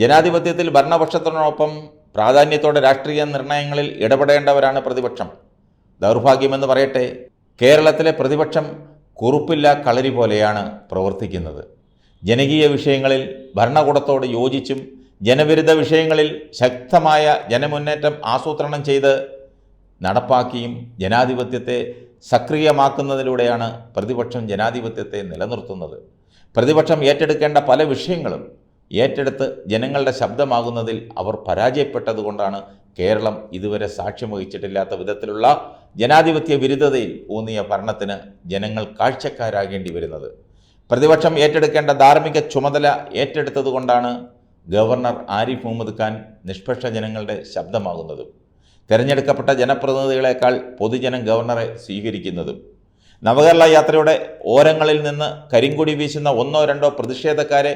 ജനാധിപത്യത്തിൽ ഭരണപക്ഷത്തിനൊപ്പം പ്രാധാന്യത്തോടെ രാഷ്ട്രീയ നിർണയങ്ങളിൽ ഇടപെടേണ്ടവരാണ് പ്രതിപക്ഷം. ദൗർഭാഗ്യമെന്ന് പറയട്ടെ കേരളത്തിലെ പ്രതിപക്ഷം കുറുപ്പില്ല കളരി പോലെയാണ് പ്രവർത്തിക്കുന്നത്. ജനകീയ വിഷയങ്ങളിൽ ഭരണകൂടത്തോട് യോജിച്ചും ജനവിരുദ്ധ വിഷയങ്ങളിൽ ശക്തമായ ജനമുന്നേറ്റം ആസൂത്രണം ചെയ്ത് നടപ്പാക്കിയും ജനാധിപത്യത്തെ സക്രിയമാക്കുന്നതിലൂടെയാണ് പ്രതിപക്ഷം ജനാധിപത്യത്തെ നിലനിർത്തുന്നത്. പ്രതിപക്ഷം ഏറ്റെടുക്കേണ്ട പല വിഷയങ്ങളും ഏറ്റെടുത്ത് ജനങ്ങളുടെ ശബ്ദമാകുന്നതിൽ അവർ പരാജയപ്പെട്ടതുകൊണ്ടാണ് കേരളം ഇതുവരെ സാക്ഷ്യം വഹിച്ചിട്ടില്ലാത്ത വിധത്തിലുള്ള ജനാധിപത്യ വിരുദ്ധതയിൽ ഊന്നിയ ഭരണത്തിന് ജനങ്ങൾ കാഴ്ചക്കാരാകേണ്ടി വരുന്നത്. പ്രതിപക്ഷം ഏറ്റെടുക്കേണ്ട ധാർമ്മിക ചുമതല ഏറ്റെടുത്തതുകൊണ്ടാണ് ഗവർണർ ആരിഫ് മുഹമ്മദ് ഖാൻ നിഷ്പക്ഷ ജനങ്ങളുടെ ശബ്ദമാകുന്നതും തിരഞ്ഞെടുക്കപ്പെട്ട ജനപ്രതിനിധികളെക്കാൾ പൊതുജനം ഗവർണറെ സ്വീകരിക്കുന്നതും. നവകേരള യാത്രയുടെ ഓരങ്ങളിൽ നിന്ന് കരിങ്കൊടി വീശുന്ന ഒന്നോ രണ്ടോ പ്രതിഷേധക്കാരെ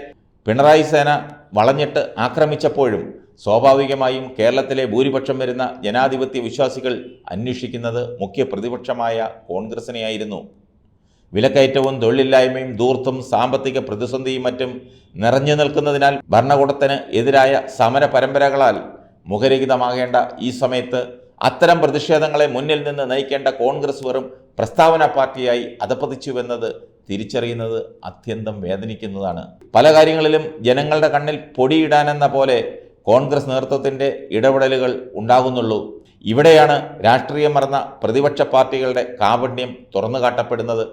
പിണറായി സേന വളഞ്ഞിട്ട് ആക്രമിച്ചപ്പോഴും സ്വാഭാവികമായും കേരളത്തിലെ ഭൂരിപക്ഷം വരുന്ന ജനാധിപത്യ വിശ്വാസികൾ അന്വേഷിക്കുന്നത് മുഖ്യ പ്രതിപക്ഷമായ കോൺഗ്രസിനെയായിരുന്നു. വിലക്കയറ്റവും തൊഴിലില്ലായ്മയും ദൂർത്തും സാമ്പത്തിക പ്രതിസന്ധിയും മറ്റും നിറഞ്ഞു നിൽക്കുന്നതിനാൽ ഭരണകൂടത്തിന് എതിരായ സമര പരമ്പരകളാൽ മുഖരഹിതമാകേണ്ട ഈ സമയത്ത് അത്തരം പ്രതിഷേധങ്ങളെ മുന്നിൽ നിന്ന് നയിക്കേണ്ട കോൺഗ്രസ് വെറും പ്രസ്താവന പാർട്ടിയായി അധപ്പതിച്ചുവെന്നത് തിരിച്ചറിയുന്നത് അത്യന്തം വേദനിക്കുന്നതാണ്. പല കാര്യങ്ങളിലും ജനങ്ങളുടെ കണ്ണിൽ പൊടിയിടാനെന്ന പോലെ കോൺഗ്രസ് നേതൃത്വത്തിന്റെ ഇടപെടലുകൾ ഉണ്ടാകുന്നുള്ളൂ. ഇവിടെയാണ് രാഷ്ട്രീയം മറന്ന പ്രതിപക്ഷ പാർട്ടികളുടെ കാപണ്യം തുറന്നു കാട്ടപ്പെടുന്നത്.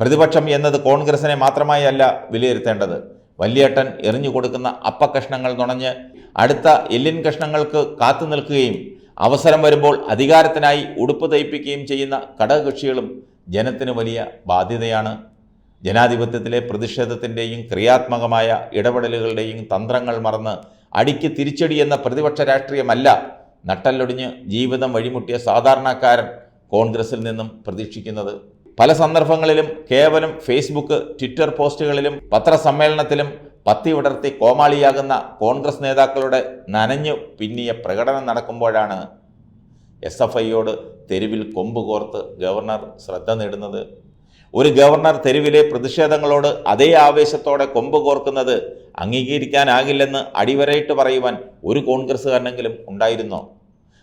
പ്രതിപക്ഷം എന്നത് കോൺഗ്രസിനെ മാത്രമായി അല്ല വിലയിരുത്തേണ്ടത്. വലിയേട്ടൻ എറിഞ്ഞു കൊടുക്കുന്ന അപ്പക്കഷ്ണങ്ങൾ നുണഞ്ഞ് അടുത്ത എല്ലിൻ കഷ്ണങ്ങൾക്ക് കാത്തു നിൽക്കുകയും അവസരം വരുമ്പോൾ അധികാരത്തിനായി ഉടുപ്പ് തയ്പ്പിക്കുകയും ചെയ്യുന്ന ഘടകകക്ഷികളും ജനത്തിന് വലിയ ബാധ്യതയാണ്. ജനാധിപത്യത്തിലെ പ്രതിഷേധത്തിന്റെയും ക്രിയാത്മകമായ ഇടപെടലുകളുടെയും തന്ത്രങ്ങൾ മറന്ന് അടിക്ക് തിരിച്ചടി എന്ന പ്രതിപക്ഷ രാഷ്ട്രീയമല്ല നട്ടല്ലൊടിഞ്ഞ് ജീവിതം വഴിമുട്ടിയ സാധാരണക്കാരൻ കോൺഗ്രസിൽ നിന്നും പ്രതീക്ഷിക്കുന്നത്. പല സന്ദർഭങ്ങളിലും കേവലം ഫേസ്ബുക്ക് ട്വിറ്റർ പോസ്റ്റുകളിലും പത്രസമ്മേളനത്തിലും പത്തി വിടർത്തി കോമാളിയാകുന്ന കോൺഗ്രസ് നേതാക്കളുടെ നനഞ്ഞു പിന്നിയ പ്രകടനം നടക്കുമ്പോഴാണ് എസ് എഫ് ഐയോട് തെരുവിൽ കൊമ്പ് കോർത്ത് ഗവർണർ ശ്രദ്ധ നേടുന്നത്. ഒരു ഗവർണർ തെരുവിലെ പ്രതിഷേധങ്ങളോട് അതേ ആവേശത്തോടെ കൊമ്പ് കോർക്കുന്നത് അംഗീകരിക്കാനാകില്ലെന്ന് അടിവരയിട്ട് പറയുവാൻ ഒരു കോൺഗ്രസ്സുകാരനെങ്കിലും ഉണ്ടായിരുന്നോ?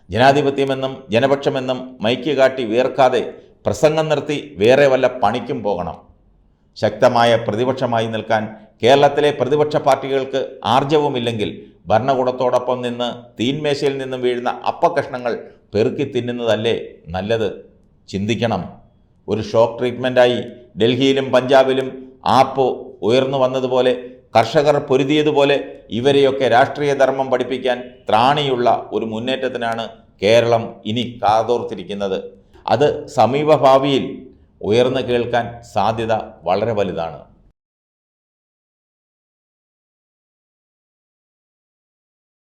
ജനാധിപത്യമെന്നും ജനപക്ഷമെന്നും മൈക്ക് കാട്ടി വീർക്കാതെ പ്രസംഗം നിർത്തി വേറെ വല്ല പണിക്കും പോകണം. ശക്തമായ പ്രതിപക്ഷമായി നിൽക്കാൻ കേരളത്തിലെ പ്രതിപക്ഷ പാർട്ടികൾക്ക് ആർജവുമില്ലെങ്കിൽ ഭരണകൂടത്തോടൊപ്പം നിന്ന് തീൻമേശയിൽ നിന്നും വീഴുന്ന അപ്പക്കഷ്ണങ്ങൾ പെറുക്കി തിന്നുന്നതല്ലേ നല്ലത്? ചിന്തിക്കണം. ഒരു ഷോക്ക് ട്രീറ്റ്മെന്റായി ഡൽഹിയിലും പഞ്ചാബിലും ആപ്പ് ഉയർന്നു വന്നതുപോലെ കർഷകർ പൊരുതിയതുപോലെ ഇവരെയൊക്കെ രാഷ്ട്രീയ ധർമ്മം പഠിപ്പിക്കാൻ ത്രാണിയുള്ള ഒരു മുന്നേറ്റത്തിനാണ് കേരളം ഇനി കാതോർത്തിരിക്കുന്നത്. അത് സമീപഭാവിയിൽ ഉയർന്നു കേൾക്കാൻ സാധ്യത വളരെ വലുതാണ്.